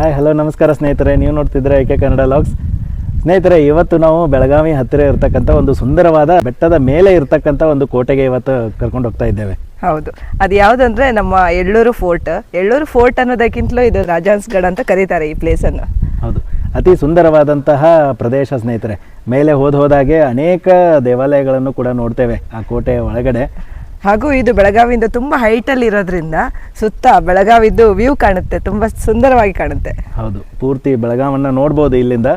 Hi hello ನಮಸ್ಕಾರ ಸ್ನೇಹಿತರೆ. ನೀವು ನೋಡ್ತಿದ್ರೆ ಏಕೆ ಕನ್ನಡ ಲಾಗ್ಸ್ ಸ್ನೇಹಿತರೆ ಇವತ್ತು ನಾವು ಬೆಳಗಾವಿ ಹತ್ತಿರ ಇರತಕ್ಕಂಥ ಒಂದು ಸುಂದರವಾದ ಬೆಟ್ಟದ ಮೇಲೆ ಇರತಕ್ಕಂಥ ಒಂದು ಕೋಟೆಗೆ ಇವತ್ತು ಕರ್ಕೊಂಡು ಹೋಗ್ತಾ ಇದ್ದೇವೆ. ಹೌದು. ಅದು ಯಾವುದಂದ್ರೆ ನಮ್ಮ ಎಳ್ಳೂರು ಫೋರ್ಟ್. ಎಳ್ಳೂರು ಫೋರ್ಟ್ ಅನ್ನೋದಕ್ಕಿಂತಲೂ ಇದು ರಾಜಾನ್ಸ್ಗಢ ಅಂತ ಕರೀತಾರೆ ಈ ಪ್ಲೇಸನ್ನು ಹೌದು. ಅತಿ ಸುಂದರವಾದಂತಹ ಪ್ರದೇಶ ಸ್ನೇಹಿತರೆ. ಮೇಲೆ ಹೋದ ಹೋದಾಗೆ ಅನೇಕ ದೇವಾಲಯಗಳನ್ನು ಕೂಡ ನೋಡ್ತೇವೆ ಆ ಕೋಟೆಯ ಒಳಗಡೆ. ಹಾಗೂ ಇದು ಬೆಳಗಾವಿಯಿಂದ ತುಂಬ ಹೈಟಲ್ಲಿ ಇರೋದ್ರಿಂದ ಸುತ್ತ ಬೆಳಗಾವಿದ್ದು ವ್ಯೂ ಕಾಣುತ್ತೆ ತುಂಬ ಸುಂದರವಾಗಿ ಕಾಣುತ್ತೆ. ಹೌದು ಪೂರ್ತಿ ಬೆಳಗಾವನ್ನ ನೋಡ್ಬೋದು ಇಲ್ಲಿಂದ.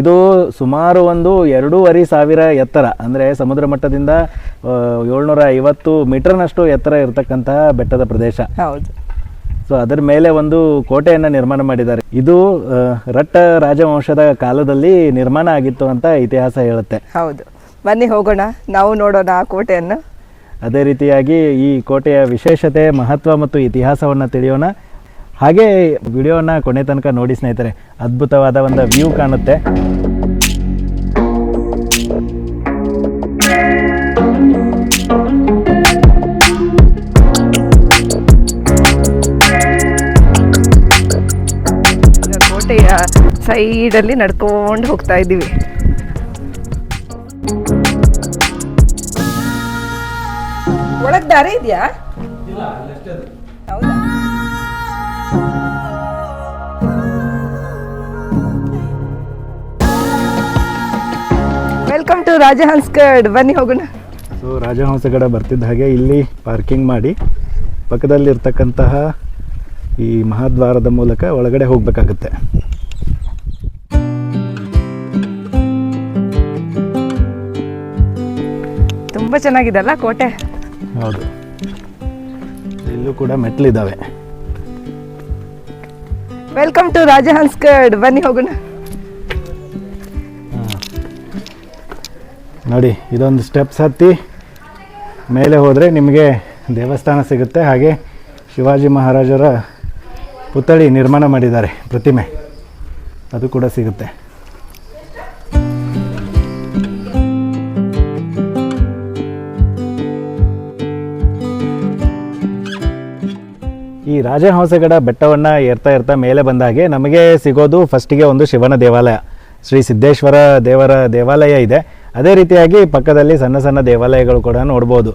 ಇದು ಸುಮಾರು ಒಂದು ಎರಡೂವರೆ ಸಾವಿರ ಎತ್ತರ ಅಂದರೆ ಸಮುದ್ರ ಮಟ್ಟದಿಂದ ಏಳ್ನೂರ ಐವತ್ತು ಮೀಟರ್ನಷ್ಟು ಎತ್ತರ ಇರತಕ್ಕಂತಹ ಬೆಟ್ಟದ ಪ್ರದೇಶ. ಹೌದು. ಸೊ ಅದರ ಮೇಲೆ ಒಂದು ಕೋಟೆಯನ್ನು ನಿರ್ಮಾಣ ಮಾಡಿದ್ದಾರೆ. ಇದು ರಟ್ಟ ರಾಜವಂಶದ ಕಾಲದಲ್ಲಿ ನಿರ್ಮಾಣ ಆಗಿತ್ತು ಅಂತ ಇತಿಹಾಸ ಹೇಳುತ್ತೆ. ಹೌದು. ಬನ್ನಿ ಹೋಗೋಣ ನಾವು ನೋಡೋಣ ಆ ಕೋಟೆಯನ್ನು. ಅದೇ ರೀತಿಯಾಗಿ ಈ ಕೋಟೆಯ ವಿಶೇಷತೆ, ಮಹತ್ವ ಮತ್ತು ಇತಿಹಾಸವನ್ನು ತಿಳಿಯೋಣ. ಹಾಗೆ ವಿಡಿಯೋನ ಕೊನೆ ತನಕ ನೋಡಿ ಸ್ನೇಹಿತರೆ, ಅದ್ಭುತವಾದ ಒಂದು ವ್ಯೂ ಕಾಣುತ್ತೆ. ಕೋಟೆಯ ಸೈಡಲ್ಲಿ ನಡ್ಕೊಂಡು ಹೋಗ್ತಾ ಇದ್ದೀವಿ. ಒಳಗ್ ದಾರಿ ಇದೆಯಾ? ಹೌದಾ? ವೆಲ್ಕಮ್ ಟು ರಾಜಹಂಸ್ಗಢ್ ಬನ್ನಿ ಹೋಗೋಣ. ಸೊ ರಾಜಹಂಸಗಡ ಬರ್ತಿದ್ದ ಹಾಗೆ ಇಲ್ಲಿ ಪಾರ್ಕಿಂಗ್ ಮಾಡಿ ಪಕ್ಕದಲ್ಲಿರ್ತಕ್ಕಂತಹ ಈ ಮಹಾದ್ವಾರದ ಮೂಲಕ ಒಳಗಡೆ ಹೋಗಬೇಕಾಗುತ್ತೆ. ತುಂಬಾ ಚೆನ್ನಾಗಿದೆಲ್ಲ ಕೋಟೆ? ಹೌದು. ಇಲ್ಲೂ ಕೂಡ ಮೆಟ್ಲಿದ್ದಾವೆ ವೆಲ್ಕಮ್ ಟು ರಾಜಹಂಸ್ಗಢ್ ಬನ್ನಿ ಹೋಗೋಣ. ನೋಡಿ ಇದೊಂದು ಸ್ಟೆಪ್ಸ್ ಹತ್ತಿ ಮೇಲೆ ಹೋದರೆ ನಿಮಗೆ ದೇವಸ್ಥಾನ ಸಿಗುತ್ತೆ. ಹಾಗೆ ಶಿವಾಜಿ ಮಹಾರಾಜರ ಪುತ್ಥಳಿ ನಿರ್ಮಾಣ ಮಾಡಿದ್ದಾರೆ. ಪ್ರತಿಮೆ. ಅದು ಕೂಡ ಸಿಗುತ್ತೆ. ಈ ರಾಜಹಂಸಗಡ ಬೆಟ್ಟವನ್ನು ಏರ್ತಾ ಇರ್ತಾ ಮೇಲೆ ಬಂದಾಗೆ ನಮಗೆ ಸಿಗೋದು ಫಸ್ಟಿಗೆ ಒಂದು ಶಿವನ ದೇವಾಲಯ. ಶ್ರೀ ಸಿದ್ದೇಶ್ವರ ದೇವರ ದೇವಾಲಯ ಇದೆ. ಅದೇ ರೀತಿಯಾಗಿ ಪಕ್ಕದಲ್ಲಿ ಸಣ್ಣ ಸಣ್ಣ ದೇವಾಲಯಗಳು ಕೂಡ ನೋಡ್ಬೋದು.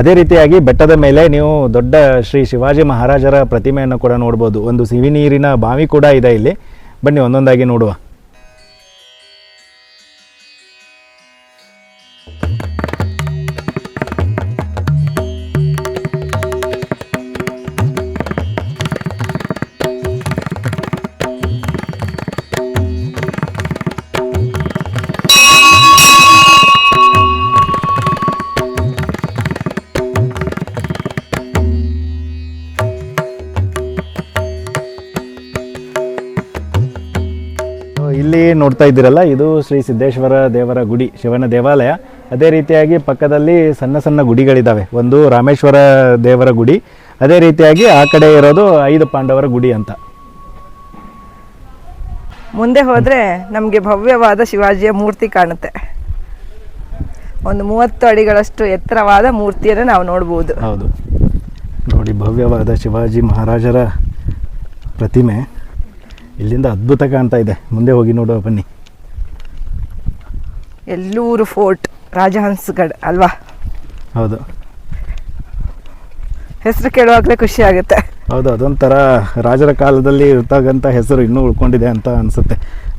ಅದೇ ರೀತಿಯಾಗಿ ಬೆಟ್ಟದ ಮೇಲೆ ನೀವು ದೊಡ್ಡ ಶ್ರೀ ಶಿವಾಜಿ ಮಹಾರಾಜರ ಪ್ರತಿಮೆಯನ್ನು ಕೂಡ ನೋಡ್ಬೋದು. ಒಂದು ಸಿಹಿ ನೀರಿನ ಬಾವಿ ಕೂಡ ಇದೆ ಇಲ್ಲಿ. ಬನ್ನಿ ಒಂದೊಂದಾಗಿ ನೋಡುವ. ನೋಡ್ತಾ ಇದ್ದೀರಲ್ಲ ಇದು ಶ್ರೀ ಸಿದ್ದೇಶ್ವರ ದೇವರ ಗುಡಿ ಶಿವನ ದೇವಾಲಯ. ಅದೇ ರೀತಿಯಾಗಿ ಪಕ್ಕದಲ್ಲಿ ಸಣ್ಣ ಸಣ್ಣ ಗುಡಿಗಳಿದ್ದಾವೆ ಒಂದು ರಾಮೇಶ್ವರ ದೇವರ ಗುಡಿ ಅದೇ ರೀತಿಯಾಗಿ ಆ ಕಡೆ ಇರೋದು ಐದು ಪಾಂಡವರ ಗುಡಿ ಅಂತ. ಮುಂದೆ ಹೋದರೆ ನಮಗೆ ಭವ್ಯವಾದ ಶಿವಾಜಿಯ ಮೂರ್ತಿ ಕಾಣುತ್ತೆ. ಒಂದು ಮೂವತ್ತು ಅಡಿಗಳಷ್ಟು ಎತ್ತರವಾದ ಮೂರ್ತಿಯನ್ನು ನಾವು ನೋಡ್ಬೋದು. ಹೌದು. ನೋಡಿ ಭವ್ಯವಾದ ಶಿವಾಜಿ ಮಹಾರಾಜರ ಪ್ರತಿಮೆ. ಇಲ್ಲಿಂದ ಅದ್ಭುತ ಕಾಣ್ತಾ ಇದೆ. ಮುಂದೆ ಹೋಗಿ ನೋಡುವ ಬನ್ನಿ. ಎಲ್ಲೂರು ಫೋರ್ಟ್ ರಾಜಹಂಸಗಢ ಅಲ್ವಾ? ಹೌದು. ಹೆಸರು ಕೇಳುವಾಗಲೇ ಖುಷಿ ಆಗುತ್ತೆ. ಹೌದು ಅದೊಂಥರ ರಾಜರ ಕಾಲದಲ್ಲಿ ಇರ್ತಕ್ಕಂಥ ಹೆಸರು ಇನ್ನೂ ಉಳ್ಕೊಂಡಿದೆ ಅಂತ ಅನಿಸುತ್ತೆ.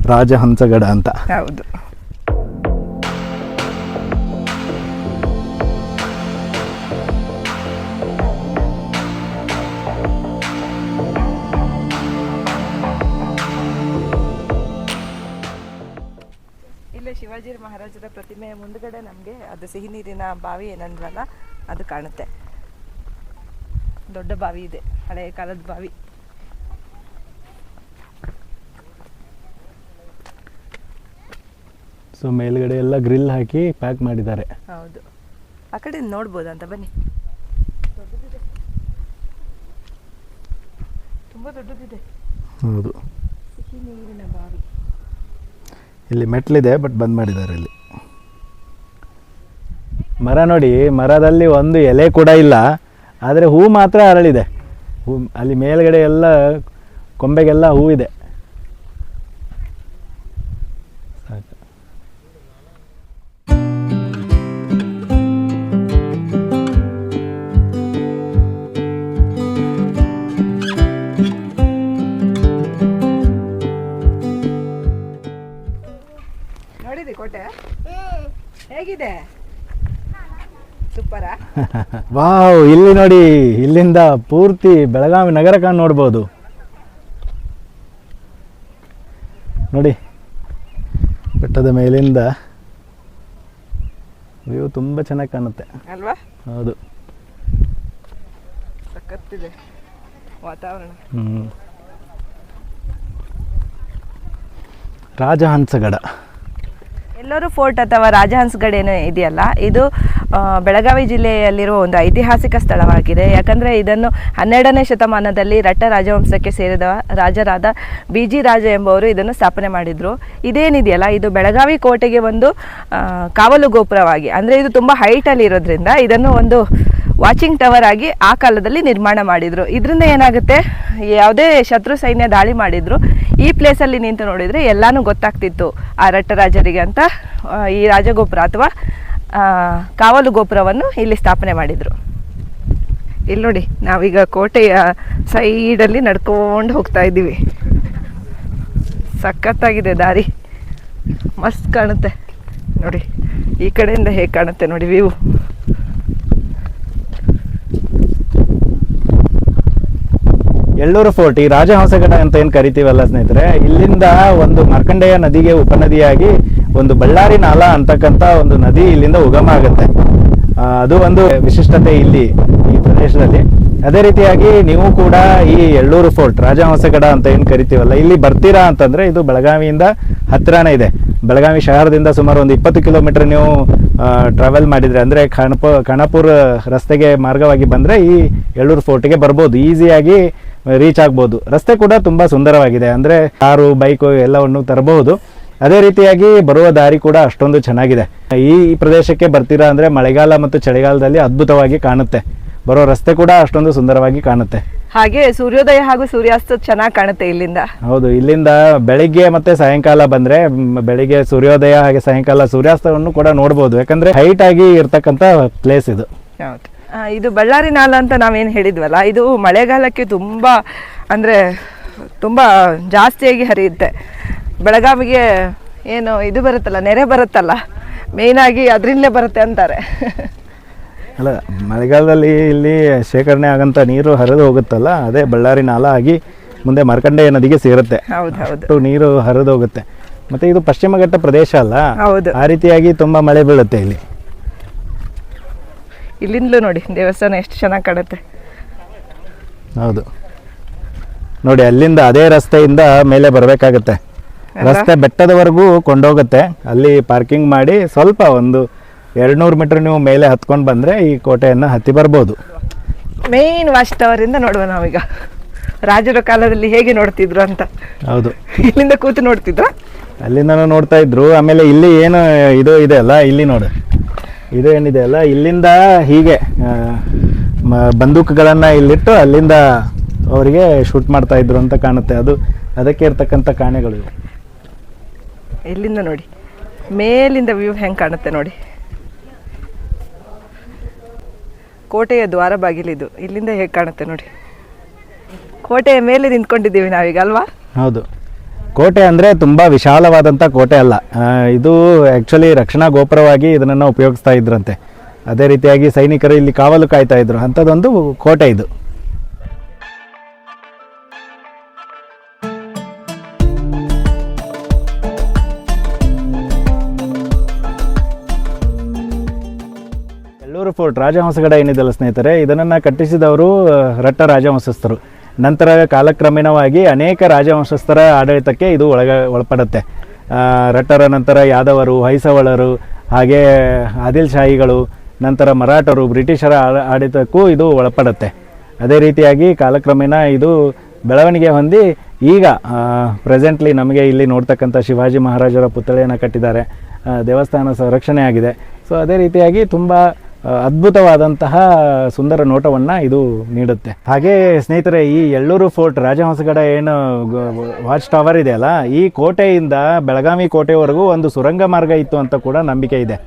ರಾಜಹಂಸಗಡ ಅಂತ. ಹೌದು. ಮಹಾರಾಜರ ಪ್ರತಿಮೆ ಮುಂದ್ಗಡೆ ನಮಗೆ ಅದು ಸಿಹಿ ನೀರಿನ ಬಾವಿ ಏನಂದ್ರಲ್ಲ ಅದು ಕಾಣುತ್ತೆ. ದೊಡ್ಡ ಬಾವಿ ಇದೆ ಹಳೆಯ ಕಾಲದ ಬಾವಿ. ಸೊ ಮೇಲ್ಗಡೆ ಎಲ್ಲ ಗ್ರಿಲ್ ಹಾಕಿ ಪ್ಯಾಕ್ ಮಾಡಿದ್ದಾರೆ. ಹೌದು. ಆ ಕಡೆ ನೋಡ್ಬೋದಂತ ಬನ್ನಿ. ತುಂಬ ದೊಡ್ಡದಿದೆ. ಹೌದು. ಸಿಹಿ ನೀರಿನ ಬಾವಿ. ಇಲ್ಲಿ ಮೆಟ್ಲಿದೆ ಬಟ್ ಬಂದ್ ಮಾಡಿದ್ದಾರೆ ಇಲ್ಲಿ. ಮರ ನೋಡಿ, ಮರದಲ್ಲಿ ಒಂದು ಎಲೆ ಕೂಡ ಇಲ್ಲ, ಆದರೆ ಹೂ ಮಾತ್ರ ಅರಳಿದೆ. ಹೂ, ಅಲ್ಲಿ ಮೇಲ್ಗಡೆ ಎಲ್ಲ ಕೊಂಬೆಗೆಲ್ಲ ಹೂವಿದೆ ವಾವ್ ಇಲ್ಲಿ ನೋಡಿ ಇಲ್ಲಿಂದ ಪೂರ್ತಿ ಬೆಳಗಾವಿ ನಗರ ಕಾಣ್ ನೋಡ್ಬೋದು. ನೋಡಿ ಬೆಟ್ಟದ ಮೇಲಿಂದ ವ್ಯೂ ತುಂಬ ಚೆನ್ನಾಗಿ ಕಾಣುತ್ತೆ. ಅಲ್ವಾ? ಹೌದು. ಸಖತ್ತಿದೆ ವಾತಾವರಣ. ರಾಜಹಂಸಗಡ. ಎಲ್ಲರೂ ಫೋರ್ಟ್ ಅಥವಾ ರಾಜಹಂಸ್ಗಡ್ ಏನು ಇದೆಯಲ್ಲ? ಇದು ಬೆಳಗಾವಿ ಜಿಲ್ಲೆಯಲ್ಲಿರುವ ಒಂದು ಐತಿಹಾಸಿಕ ಸ್ಥಳವಾಗಿದೆ. ಯಾಕಂದರೆ ಇದನ್ನು ಹನ್ನೆರಡನೇ ಶತಮಾನದಲ್ಲಿ ರಟ್ಟ ರಾಜವಂಶಕ್ಕೆ ಸೇರಿದ ರಾಜರಾದ ಬಿ ಜಿ ರಾಜ ಎಂಬವರು ಇದನ್ನು ಸ್ಥಾಪನೆ ಮಾಡಿದರು. ಇದೇನಿದೆಯಲ್ಲ? ಇದು ಬೆಳಗಾವಿ ಕೋಟೆಗೆ ಒಂದು ಕಾವಲು ಗೋಪುರವಾಗಿ, ಅಂದರೆ ಇದು ತುಂಬ ಹೈಟಲ್ಲಿ ಇರೋದ್ರಿಂದ ಇದನ್ನು ಒಂದು ವಾಚಿಂಗ್ ಟವರ್ ಆಗಿ ಆ ಕಾಲದಲ್ಲಿ ನಿರ್ಮಾಣ ಮಾಡಿದರು. ಇದರಿಂದ ಏನಾಗುತ್ತೆ? ಯಾವುದೇ ಶತ್ರು ಸೈನ್ಯ ದಾಳಿ ಮಾಡಿದ್ರು. ಈ ಪ್ಲೇಸಲ್ಲಿ ನಿಂತು ನೋಡಿದರೆ ಎಲ್ಲಾನು ಗೊತ್ತಾಗ್ತಿತ್ತು. ಆ ರಟ್ಟರಾಜರಿಗೆ ಅಂತ ಈ ರಾಜಗೋಪುರ ಅಥವಾ ಕಾವಲು ಗೋಪುರವನ್ನು ಇಲ್ಲಿ ಸ್ಥಾಪನೆ ಮಾಡಿದರು. ಇಲ್ಲಿ ನೋಡಿ, ನಾವೀಗ ಕೋಟೆಯ ಸೈಡಲ್ಲಿ ನಡ್ಕೊಂಡು ಹೋಗ್ತಾ ಇದ್ದೀವಿ. ಸಖತ್ತಾಗಿದೆ ದಾರಿ. ಮಸ್ತ್ ಕಾಣುತ್ತೆ. ನೋಡಿ, ಈ ಕಡೆಯಿಂದ ಹೇಗೆ ಕಾಣುತ್ತೆ ನೋಡಿ ವ್ಯೂ ಎಳ್ಳೂರು ಫೋರ್ಟ್ ಈ ರಾಜಹಂಸಗಡ ಅಂತ ಏನು ಕರಿತೀವಲ್ಲ ಸ್ನೇಹಿತರೆ, ಇಲ್ಲಿಂದ ಒಂದು ಮಾರ್ಕಂಡೇಯ ನದಿಗೆ ಉಪನದಿಯಾಗಿ ಒಂದು ಬಳ್ಳಾರಿ ನಾಲ ಅಂತಕ್ಕಂಥ ಒಂದು ನದಿ ಇಲ್ಲಿಂದ ಉಗಮ ಆಗುತ್ತೆ. ಅದು ಒಂದು ವಿಶಿಷ್ಟತೆ ಇಲ್ಲಿ ಈ ಪ್ರದೇಶದಲ್ಲಿ. ಅದೇ ರೀತಿಯಾಗಿ ನೀವು ಕೂಡ ಈ ಎಳ್ಳೂರು ಫೋರ್ಟ್ ರಾಜಹಂಸಗಡ ಅಂತ ಏನು ಕರಿತೀವಲ್ಲ, ಇಲ್ಲಿ ಬರ್ತೀರಾ ಅಂತಂದ್ರೆ ಇದು ಬೆಳಗಾವಿಯಿಂದ ಹತ್ತಿರನೇ ಇದೆ. ಬೆಳಗಾವಿ ಶಹರದಿಂದ ಸುಮಾರು ಒಂದು ಇಪ್ಪತ್ತು ಕಿಲೋಮೀಟರ್ ನೀವು ಟ್ರಾವೆಲ್ ಮಾಡಿದ್ರೆ, ಅಂದ್ರೆ ಕಣಪ ಕಣಪುರ ರಸ್ತೆಗೆ ಮಾರ್ಗವಾಗಿ ಬಂದ್ರೆ ಈ ಎಳ್ಳೂರು ಫೋರ್ಟಿಗೆ ಬರ್ಬೋದು. ಈಸಿಯಾಗಿ ರೀಚ್ ಆಗ್ಬೋದು. ರಸ್ತೆ ಕೂಡ ತುಂಬಾ ಸುಂದರವಾಗಿದೆ. ಅಂದ್ರೆ ಕಾರು ಬೈಕು ಎಲ್ಲವನ್ನು ತರಬಹುದು. ಅದೇ ರೀತಿಯಾಗಿ ಬರುವ ದಾರಿ ಕೂಡ ಅಷ್ಟೊಂದು ಚೆನ್ನಾಗಿದೆ. ಈ ಪ್ರದೇಶಕ್ಕೆ ಬರ್ತೀರಾ ಅಂದರೆ ಮಳೆಗಾಲ ಮತ್ತು ಚಳಿಗಾಲದಲ್ಲಿ ಅದ್ಭುತವಾಗಿ ಕಾಣುತ್ತೆ. ಬರೋ ರಸ್ತೆ ಕೂಡ ಅಷ್ಟೊಂದು ಸುಂದರವಾಗಿ ಕಾಣುತ್ತೆ. ಹಾಗೆ ಸೂರ್ಯೋದಯ ಹಾಗೂ ಸೂರ್ಯಾಸ್ತ ಚೆನ್ನಾಗಿ ಕಾಣುತ್ತೆ ಇಲ್ಲಿಂದ. ಹೌದು ಇಲ್ಲಿಂದ ಬೆಳಿಗ್ಗೆ ಮತ್ತೆ ಸಾಯಂಕಾಲ ಬಂದ್ರೆ ಬೆಳಿಗ್ಗೆ ಸೂರ್ಯೋದಯ ಹಾಗೆ ಸಾಯಂಕಾಲ ಸೂರ್ಯಾಸ್ತವನ್ನು ಕೂಡ ನೋಡಬಹುದು ಯಾಕಂದ್ರೆ ಹೈಟ್ ಆಗಿ ಇರ್ತಕ್ಕಂಥ ಪ್ಲೇಸ್ ಇದು. ಇದು ಬಳ್ಳಾರಿ ನಾಲ ಅಂತ ನಾವೇನು ಹೇಳಿದ್ವಲ್ಲ ಇದು ಮಳೆಗಾಲಕ್ಕೆ ತುಂಬ ಅಂದರೆ ತುಂಬ ಜಾಸ್ತಿಯಾಗಿ ಹರಿಯುತ್ತೆ. ಬೆಳಗಾವಿಗೆ ಏನು ಇದು ಬರುತ್ತಲ್ಲ ನೆರೆ ಬರುತ್ತಲ್ಲ ಮೇಯ್ನಾಗಿ ಅದರಿಂದಲೇ ಬರುತ್ತೆ ಅಂತಾರೆ. ಅಲ್ಲ ಮಳೆಗಾಲದಲ್ಲಿ ಇಲ್ಲಿ ಶೇಖರಣೆ ಆಗಂತ ನೀರು ಹರಿದು ಹೋಗುತ್ತಲ್ಲ ಅದೇ ಬಳ್ಳಾರಿ ನಾಲ ಆಗಿ ಮುಂದೆ ಮಾರ್ಕಂಡೆಯ ನದಿಗೆ ಸೇರುತ್ತೆ. ಹೌದು ನೀರು ಹರಿದು ಹೋಗುತ್ತೆ. ಮತ್ತೆ ಇದು ಪಶ್ಚಿಮ ಘಟ್ಟ ಪ್ರದೇಶ ಅಲ್ಲ ಹೌದು. ಆ ರೀತಿಯಾಗಿ ತುಂಬಾ ಮಳೆ ಬೀಳುತ್ತೆ ಇಲ್ಲಿ. ಇಲ್ಲಿಂದಲೂ ನೋಡಿ ದೇವಸ್ಥಾನ ಎಷ್ಟು ಚೆನ್ನಾಗಿ ಕಾಣುತ್ತೆ. ಹೌದು. ನೋಡಿ ಅಲ್ಲಿಂದ ಅದೇ ರಸ್ತೆಯಿಂದ ಮೇಲೆ ಬರಬೇಕಾಗತ್ತೆ. ರಸ್ತೆ ಬೆಟ್ಟದವರೆಗೂ ಕೊಂಡೋಗುತ್ತೆ. ಅಲ್ಲಿ ಪಾರ್ಕಿಂಗ್ ಮಾಡಿ ಸ್ವಲ್ಪ ಒಂದು ಎರಡ್ನೂರು ಮೀಟರ್ ನೀವು ಮೇಲೆ ಹತ್ಕೊಂಡು ಬಂದ್ರೆ ಈ ಕೋಟೆಯನ್ನು ಹತ್ತಿ ಬರ್ಬೋದು. ಮೇನ್ ವಾಚ್ ಟವರಿಂದ ನೋಡುವ ನಾವೀಗ. ರಾಜರ ಕಾಲದಲ್ಲಿ ಹೇಗೆ ನೋಡ್ತಿದ್ರು ಅಂತ. ಹೌದು. ಇಲ್ಲಿಂದ ಕೂತು ನೋಡ್ತಿದ್ರು? ಅಲ್ಲಿಂದನೂ ನೋಡ್ತಾ ಇದ್ರು. ಆಮೇಲೆ ಇಲ್ಲಿ ಏನು ಇದು ಇದೆ ಅಲ್ಲ ಇಲ್ಲಿ ನೋಡು. ಇದು ಏನಿದೆ ಅಲ್ಲ ಇಲ್ಲಿಂದ ಹೀಗೆ ಬಂದೂಕುಗಳನ್ನು ಇಲ್ಲಿಟ್ಟು ಅಲ್ಲಿಂದ ಅವರಿಗೆ ಶೂಟ್ ಮಾಡ್ತಾ ಇದ್ರು ಅಂತ ಕಾಣುತ್ತೆ. ಅದು ಅದಕ್ಕೆ ಇರ್ತಕ್ಕಂಥ ಕಾಣೆಗಳು ಇವು. ಇಲ್ಲಿಂದ ನೋಡಿ ಮೇಲಿಂದ ವ್ಯೂ ಹೆಂಗೆ ಕಾಣುತ್ತೆ ನೋಡಿ. ಕೋಟೆಯ ದ್ವಾರ ಬಾಗಿಲಿದು ಇಲ್ಲಿಂದ ಹೇಗೆ ಕಾಣುತ್ತೆ ನೋಡಿ. ಕೋಟೆಯ ಮೇಲೆ ನಿಂತ್ಕೊಂಡಿದ್ದೀವಿ ನಾವೀಗ ಅಲ್ವಾ? ಹೌದು. ಕೋಟೆ ಅಂದರೆ ತುಂಬ ವಿಶಾಲವಾದಂಥ ಕೋಟೆ ಅಲ್ಲ. ಇದು ಆ್ಯಕ್ಚುಲಿ ರಕ್ಷಣಾ ಗೋಪುರವಾಗಿ ಇದನ್ನು ಉಪಯೋಗಿಸ್ತಾ ಇದ್ರಂತೆ. ಅದೇ ರೀತಿಯಾಗಿ ಸೈನಿಕರು ಇಲ್ಲಿ ಕಾವಲು ಕಾಯ್ತಾ ಇದ್ರು. ಅಂಥದ್ದೊಂದು ಕೋಟೆ ಇದು. ಎಲ್ಲೂರು ಫೋರ್ಟ್ ರಾಜಹಂಸಗಡ ಏನಿದೆಲ್ಲ ಸ್ನೇಹಿತರೆ ಇದನ್ನು ಕಟ್ಟಿಸಿದವರು, ರಟ್ಟ ರಾಜವಂಶಸ್ಥರು ನಂತರ ಕಾಲಕ್ರಮೇಣವಾಗಿ ಅನೇಕ ರಾಜವಂಶಸ್ಥರ ಆಡಳಿತಕ್ಕೆ ಇದು ಒಳಗ ಒಳಪಡುತ್ತೆ. ರಟ್ಟರ ನಂತರ ಯಾದವರು ಹೈಸವಳರು ಹಾಗೆ ಆದಿಲ್ ಶಾಹಿಗಳು ನಂತರ ಮರಾಠರು, ಬ್ರಿಟಿಷರ ಆಡಳಿತಕ್ಕೂ ಇದು ಒಳಪಡುತ್ತೆ. ಅದೇ ರೀತಿಯಾಗಿ ಕಾಲಕ್ರಮೇಣ ಇದು ಬೆಳವಣಿಗೆ ಹೊಂದಿ ಈಗ ಪ್ರೆಸೆಂಟ್ಲಿ ನಮಗೆ ಇಲ್ಲಿ ನೋಡ್ತಕ್ಕಂಥ ಶಿವಾಜಿ ಮಹಾರಾಜರ ಪುತ್ಥಳಿಯನ್ನು ಕಟ್ಟಿದ್ದಾರೆ. ದೇವಸ್ಥಾನ ಸಂರಕ್ಷಣೆ ಆಗಿದೆ. ಸೊ ಅದೇ ರೀತಿಯಾಗಿ ತುಂಬ ಅದ್ಭುತವಾದಂತಹ ಸುಂದರ ನೋಟವನ್ನು ಇದು ನೀಡುತ್ತೆ. ಹಾಗೆ ಸ್ನೇಹಿತರೆ, ಈ ಎಳ್ಳೂರು ಫೋರ್ಟ್ ರಾಜಹಂಸಗಡ ಏನು ವಾಚ್ ಟವರ್ ಇದೆಯಲ್ಲ ಈ ಕೋಟೆಯಿಂದ ಬೆಳಗಾವಿ ಕೋಟೆವರೆಗೂ ಒಂದು ಸುರಂಗ ಮಾರ್ಗ ಇತ್ತು ಅಂತ ಕೂಡ ನಂಬಿಕೆ ಇದೆ.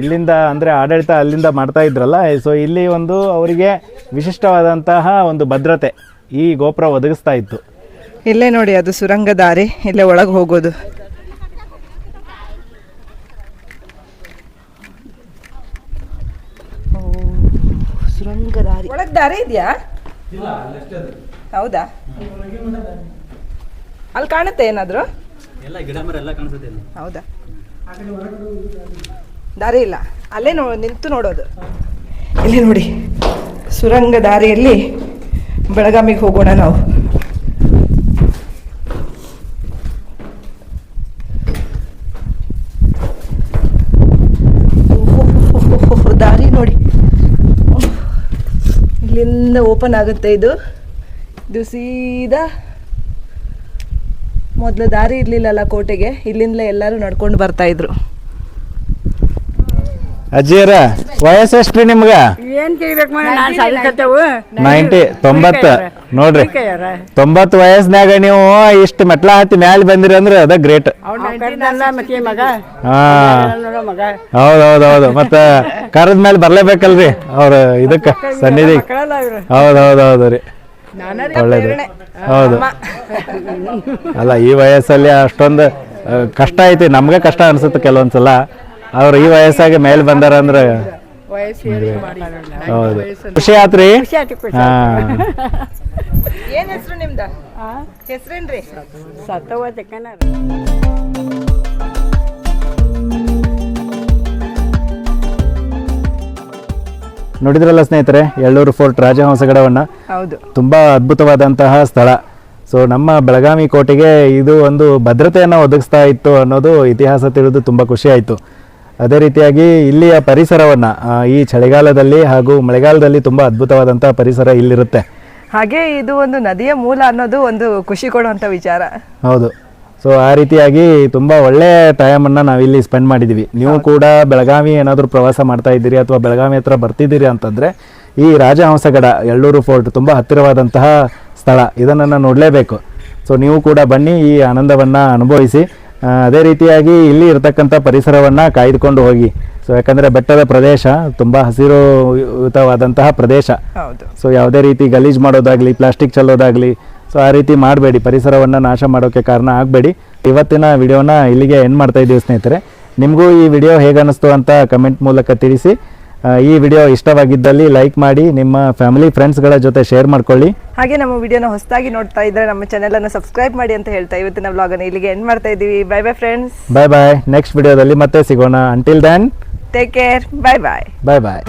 ಇಲ್ಲಿಂದ ಅಂದರೆ ಆಡಳಿತ ಅಲ್ಲಿಂದ ಮಾಡ್ತಾ ಇದ್ರಲ್ಲ, ಸೊ ಇಲ್ಲಿ ಒಂದು ಅವರಿಗೆ ವಿಶಿಷ್ಟವಾದಂತಹ ಒಂದು ಭದ್ರತೆ ಈ ಗೋಪುರ ಒದಗಿಸ್ತಾ ಇತ್ತು. ಇಲ್ಲೇ ನೋಡಿ ಅದು ಸುರಂಗ ದಾರಿ, ಇಲ್ಲೇ ಒಳಗೆ ಹೋಗೋದು. ಸುರಂಗ ದಾರಿ. ಒಳಗೆ ದಾರಿ ಇದೆಯಾ? ಹೌದಾ? ಅಲ್ಲಿ ಕಾಣುತ್ತೆ ಏನಾದ್ರು? ಎಲ್ಲ ಗಿಡ ಮರ ಎಲ್ಲ ಕಾಣಿಸುತ್ತೆ ಇಲ್ಲಿ. ಹೌದಾ? ದಾರಿ ಇಲ್ಲ. ಅಲ್ಲೇ ನೋ ನಿಂತು ನೋಡೋದು. ಇಲ್ಲಿ ನೋಡಿ ಸುರಂಗ ದಾರಿಯಲ್ಲಿ ಬೆಳಗಾಮಿಗೆ ಹೋಗೋಣ ನಾವು ಓಹೋಹೋಹೋಹೋ, ದಾರಿ ನೋಡಿ ಓಹ್. ಇಲ್ಲಿಂದ ಓಪನ್ ಆಗುತ್ತೆ ಇದು. ಇದು ಸೀದಾ ಮೊದಲು ದಾರಿ ಇರಲಿಲ್ಲಲ್ಲ ಕೋಟೆಗೆ ಇಲ್ಲಿಂದಲೇ ಎಲ್ಲರೂ ನಡ್ಕೊಂಡು ಬರ್ತಾ ಇದ್ರು. ಅಜ್ಜಿಯರ ವಯಸ್ಸು ಎಷ್ಟ್ರಿ ನಿಮ್ಗ? ಏನ್ ಕೇಳ್ಬೇಕು ನೈಂಟಿ ತೊಂಬತ್ತ. ನೋಡ್ರಿ. ತೊಂಬತ್ತು ವಯಸ್ಸಿನಾಗ ನೀವು ಇಷ್ಟು ಮೆಟ್ಲ ಹತ್ತಿ ಮ್ಯಾಲ ಬಂದಿರಿ ಅಂದ್ರೆ ಅದ ಗ್ರೇಟ್. ಹೌದೌದೌದು ಮತ್ತೆ ಮಗ? ಹಾ. ನೋಡೋ ಮಗ. ಹೌದ್ ಹೌದ್ ಹೌದು ಮತ್ತ ಕಾರದ ಮೇಲೆ ಬರ್ಲೇಬೇಕಲ್ರಿ ಅವ್ರ ಇದಕ್ಕ ಸನ್ನಿಧಿ ಹೌದೌದೌದು ಇವ್ರು ಹೌದ್ ಹೌದ್ ಹೌದು ರೀ. ಒಳ್ಳೇದು. ಹೌದು. ಅಲ್ಲ ಈ ವಯಸ್ಸಲ್ಲಿ ಅಷ್ಟೊಂದು ಕಷ್ಟ ಐತಿ. ನಮ್ಗೆ ಕಷ್ಟ ಅನ್ಸುತ್ತೆ ಕೆಲವೊಂದ್ಸಲ. ಅವ್ರು ಈ ವಯಸ್ಸಾಗಿ ಮೇಲೆ ಬಂದಾರ ಅಂದ್ರೆ ವಯಸ್ಸು ಹೇಳಿ ಮಾತಾಡೋಣ. ಹೌದು. ಖುಷಿ ಆತ್ರಿ? ಖುಷಿ ಆಯ್ತು ಖುಷಿ ಹಾ. ಏನ್ ಹೆಸರು ನಿಮ್ದ? ಹೆಸರೇನ್ರಿ? ಸತ್ತವ ನೋಡಿದ್ರಲ್ಲ ಸ್ನೇಹಿತರೆ ಎಳ್ಳೂರು ಫೋರ್ಟ್ ರಾಜಹಂಸಗಡವನ್ನ? ಹೌದು. ತುಂಬಾ ಅದ್ಭುತವಾದಂತಹ ಸ್ಥಳ. ಸೊ ನಮ್ಮ ಬೆಳಗಾವಿ ಕೋಟೆಗೆ ಇದು ಒಂದು ಭದ್ರತೆಯನ್ನು ಒದಗಿಸ್ತಾ ಇತ್ತು ಅನ್ನೋದು ಇತಿಹಾಸ ತಿಳಿದು ತುಂಬಾ ಖುಷಿ ಆಯಿತು. ಅದೇ ರೀತಿಯಾಗಿ ಇಲ್ಲಿಯ ಪರಿಸರವನ್ನು ಈ ಚಳಿಗಾಲದಲ್ಲಿ ಹಾಗೂ ಮಳೆಗಾಲದಲ್ಲಿ ತುಂಬ ಅದ್ಭುತವಾದಂಥ ಪರಿಸರ ಇಲ್ಲಿರುತ್ತೆ. ಹಾಗೆ ಇದು ಒಂದು ನದಿಯ ಮೂಲ ಅನ್ನೋದು ಒಂದು ಖುಷಿ ಕೊಡುವಂಥ ವಿಚಾರ. ಹೌದು. ಸೊ ಆ ರೀತಿಯಾಗಿ ತುಂಬ ಒಳ್ಳೆ ಟೈಮನ್ನು ನಾವಿಲ್ಲಿ ಸ್ಪೆಂಡ್ ಮಾಡಿದ್ದೀವಿ ನೀವು ಕೂಡ ಬೆಳಗಾವಿ ಏನಾದರೂ ಪ್ರವಾಸ ಮಾಡ್ತಾ ಇದ್ದೀರಿ ಅಥವಾ ಬೆಳಗಾವಿ ಹತ್ರ ಬರ್ತಿದ್ದೀರಿ ಅಂತಂದರೆ ಈ ರಾಜಹಂಸಗಡ ಎಳ್ಳೂರು ಫೋರ್ಟ್ ತುಂಬ ಹತ್ತಿರವಾದಂತಹ ಸ್ಥಳ. ಇದನ್ನು ನೋಡಲೇಬೇಕು. ಸೊ ನೀವು ಕೂಡ ಬನ್ನಿ ಈ ಆನಂದವನ್ನು ಅನುಭವಿಸಿ. ಅದೇ ರೀತಿಯಾಗಿ ಇಲ್ಲಿ ಇರತಕ್ಕಂಥ ಪರಿಸರವನ್ನು ಕಾಯ್ದುಕೊಂಡು ಹೋಗಿ. ಸೊ ಯಾಕಂದರೆ ಬೆಟ್ಟದ ಪ್ರದೇಶ ತುಂಬ ಹಸಿರುಯುತವಾದಂತಹ ಪ್ರದೇಶ. ಸೊ ಯಾವುದೇ ರೀತಿ ಗಲೀಜು ಮಾಡೋದಾಗಲಿ ಪ್ಲಾಸ್ಟಿಕ್ ಚೆಲ್ಲೋದಾಗಲಿ ಸೊ ಆ ರೀತಿ ಮಾಡಬೇಡಿ. ಪರಿಸರವನ್ನು ನಾಶ ಮಾಡೋಕ್ಕೆ ಕಾರಣ ಆಗಬೇಡಿ. ಇವತ್ತಿನ ವಿಡಿಯೋನ ಇಲ್ಲಿಗೆ ಎಂಡ್ ಮಾಡ್ತಾ ಇದ್ದೀವಿ ಸ್ನೇಹಿತರೆ. ನಿಮಗೂ ಈ ವಿಡಿಯೋ ಹೇಗೆ ಅನ್ನಿಸ್ತು ಅಂತ ಕಮೆಂಟ್ ಮೂಲಕ ತಿಳಿಸಿ. ಈ ವಿಡಿಯೋ ಇಷ್ಟವಾಗಿದ್ದಲ್ಲಿ ಲೈಕ್ ಮಾಡಿ ನಿಮ್ಮ ಫ್ಯಾಮಿಲಿ ಫ್ರೆಂಡ್ಸ್ಗಳ ಜೊತೆ ಶೇರ್ ಮಾಡ್ಕೊಳ್ಳಿ. ಹಾಗೆ ನಮ್ಮ ವಿಡಿಯೋನ ಹೊಸದಾಗಿ ನೋಡ್ತಾ ಇದ್ರೆ ನಮ್ಮ ಚಾನೆಲ್ ಅನ್ನು ಸಬ್ಸ್ಕ್ರೈಬ್ ಮಾಡಿ ಅಂತ ಹೇಳ್ತಾ ಇವತ್ತಿನ ವ್ಲಾಗ್ ಅನ್ನು ಇಲ್ಲಿಗೆ ಎಂಡ್ ಮಾಡ್ತಾ ಇದ್ದೀವಿ. Bye bye friends bye bye next ವಿಡಿಯೋದಲ್ಲಿ ಮತ್ತೆ ಸಿಗೋಣ. Until then take care bye bye bye bye